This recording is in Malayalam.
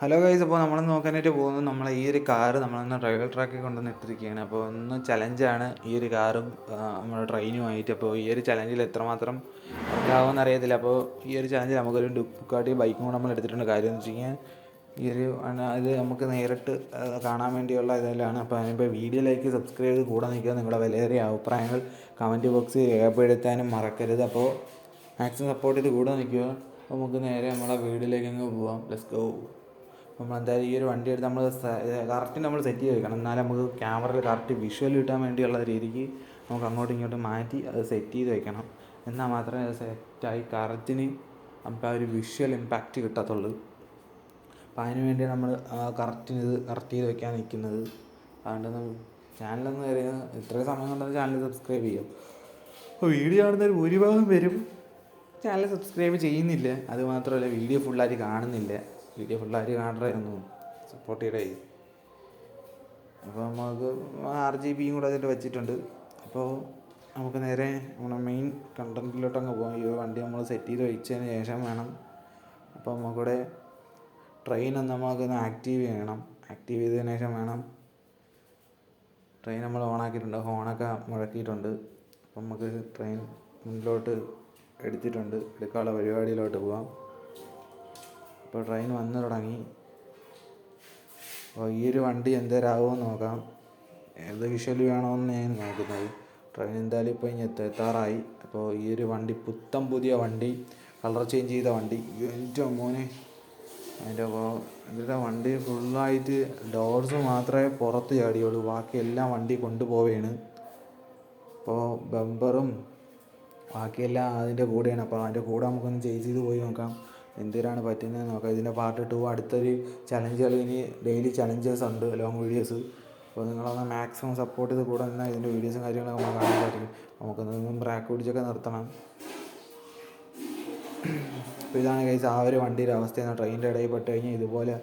ഹലോ ഗൈസ് അപ്പോൾ നമ്മൾ നോക്കാനായിട്ട് പോകുന്നത് നമ്മൾ ഈ ഒരു കാറ് നമ്മളൊന്ന് ട്രയൽ ട്രാക്കിൽ കൊണ്ടുവന്ന് ഇട്ടിരിക്കുകയാണ് അപ്പോൾ ഒന്ന് ചലഞ്ചാണ് ഈ ഒരു കാറും നമ്മുടെ ട്രെയിനുമായിട്ട് അപ്പോൾ ഈ ഒരു ചലഞ്ചിൽ എത്രമാത്രം ഉണ്ടാവുമെന്ന് അറിയത്തില്ല. അപ്പോൾ ഈ ഒരു ചലഞ്ചിൽ നമുക്കൊരു ഡുക്കാട്ടി ബൈക്കും കൂടെ നമ്മൾ എടുത്തിട്ടുണ്ട്. കാര്യം എന്ന് വെച്ച് കഴിഞ്ഞാൽ ഈ ഒരു ഇത് നമുക്ക് നേരിട്ട് കാണാൻ വേണ്ടിയുള്ള ഇതെല്ലാം അപ്പോൾ അതിനിപ്പോൾ വീഡിയോയിലേക്ക് സബ്സ്ക്രൈബ് ചെയ്ത് കൂടെ നിൽക്കുക. നിങ്ങളുടെ വിലയേറിയ അഭിപ്രായങ്ങൾ കമന്റ് ബോക്സിൽ രേഖപ്പെടുത്താനും മറക്കരുത്. അപ്പോൾ മാക്സിമം സപ്പോർട്ട് ചെയ്ത് കൂടെ നിൽക്കുക. അപ്പോൾ നമുക്ക് നേരെ നമ്മുടെ വീഡിയോയിലേക്ക് അങ്ങ് പോവാം. ലെറ്റ്സ് ഗോ നമ്മൾ എന്തായാലും ഈ ഒരു വണ്ടി എടുത്ത് നമ്മൾ കറക്റ്റ് നമ്മൾ സെറ്റ് ചെയ്ത് വെക്കണം എന്നാലും നമുക്ക് ക്യാമറയിൽ കറക്റ്റ് വിഷ്വൽ കിട്ടാൻ വേണ്ടിയുള്ള രീതിക്ക് നമുക്ക് അങ്ങോട്ടും ഇങ്ങോട്ടും മാറ്റി അത് സെറ്റ് ചെയ്ത് വെക്കണം. എന്നാൽ മാത്രമേ അത് സെറ്റായി കറക്റ്റിന് നമുക്ക് ആ ഒരു വിഷ്വൽ ഇമ്പാക്റ്റ് കിട്ടത്തുള്ളൂ. അപ്പോൾ അതിന് വേണ്ടി നമ്മൾ കറക്റ്റിന് ഇത് കറക്റ്റ് ചെയ്ത് വെക്കാൻ നിൽക്കുന്നത് അതുകൊണ്ട് നമ്മൾ ചാനലെന്ന് പറയുന്നത് ഇത്രയും സമയം കൊണ്ടാണ് ചാനൽ സബ്സ്ക്രൈബ് ചെയ്യാം. അപ്പോൾ വീഡിയോ കാണുന്നവർ ഭൂരിഭാഗം പേരും ചാനൽ സബ്സ്ക്രൈബ് ചെയ്യുന്നില്ല. അതുമാത്രമല്ല വീഡിയോ ഫുള്ളായിട്ട് കാണുന്നില്ല. വീഡിയോ ഫുള്ളായിട്ട് കാണറേ ഒന്ന് സപ്പോർട്ട് ചെയ്യടേ അപ്പോൾ നമുക്ക് ആർ ജി ബിയും കൂടെ അതിൽ വെച്ചിട്ടുണ്ട്. അപ്പോൾ നമുക്ക് നേരെ നമ്മുടെ മെയിൻ കണ്ടന്റിലോട്ട് അങ്ങ് പോകാം. ഈ വണ്ടി നമ്മൾ സെറ്റ് ചെയ്ത് വെച്ചതിന് ശേഷം വേണം. അപ്പോൾ നമുക്കിവിടെ ട്രെയിൻ ഒന്ന് നമുക്കൊന്ന് ആക്റ്റീവ് ചെയ്യണം. ആക്റ്റീവ് ചെയ്തതിന് ശേഷം വേണം. ട്രെയിൻ നമ്മൾ ഓൺ ആക്കിയിട്ടുണ്ട്. ഹോണൊക്കെ മുഴക്കിയിട്ടുണ്ട്. അപ്പം നമുക്ക് ട്രെയിൻ മുന്നിലോട്ട് എടുത്തിട്ടുണ്ട്. എടുക്കാനുള്ള പരിപാടിയിലോട്ട് പോവാം. ഇപ്പോൾ ട്രെയിൻ വന്നു തുടങ്ങി. അപ്പോൾ ഈ ഒരു വണ്ടി എന്തേരാകുമെന്ന് നോക്കാം. ഏത് വിഷ്വൽ വേണമെന്ന് ഞാൻ നോക്കുന്നത്. ട്രെയിൻ എന്തായാലും ഇപ്പോൾ ഇനി എത്ത എത്താറായി. അപ്പോൾ ഈ ഒരു വണ്ടി പുത്തം പുതിയ വണ്ടി കളർ ചേഞ്ച് ചെയ്ത വണ്ടി. എന്റെ മോനെ. അതിന്റെ അപ്പോൾ ഇതിന്റെ വണ്ടി ഫുള്ളായിട്ട് ഡോർസ് മാത്രമേ പുറത്ത് ചാടിയുള്ളൂ. ബാക്കി എല്ലാം വണ്ടി കൊണ്ടുപോവുകയാണ് അപ്പോൾ ബമ്പറും ബാക്കിയെല്ലാം അതിന്റെ കൂടെയാണ്. അപ്പോൾ അതിന്റെ കൂടെ നമുക്കൊന്ന് ചേഞ്ച് ചെയ്ത് പോയി നോക്കാം. എന്തിനാണ് പറ്റുന്നത് നോക്കാം. ഇതിന്റെ പാർട്ട് ടു അടുത്തൊരു ചലഞ്ചുകൾ ഇനി ഡെയിലി ചലഞ്ചേഴ്സ് ഉണ്ട് ലോങ് വീഡിയോസ് അപ്പോൾ നിങ്ങളൊന്ന് മാക്സിമം സപ്പോർട്ട് ചെയ്ത് കൂടെ നിന്നാൽ ഇതിന്റെ വീഡിയോസും കാര്യങ്ങളൊക്കെ നമുക്ക് കാണാൻ പറ്റും നമുക്കൊന്ന് ബ്രാക്ക് പിടിച്ചൊക്കെ നിർത്തണം. അപ്പോൾ ഇതാണ് കഴിച്ചാൽ ആ ഒരു വണ്ടിയുടെ അവസ്ഥയെന്ന് ട്രെയിനിന്റെ ഇടയിൽ പെട്ട് കഴിഞ്ഞാൽ ഇതുപോലെ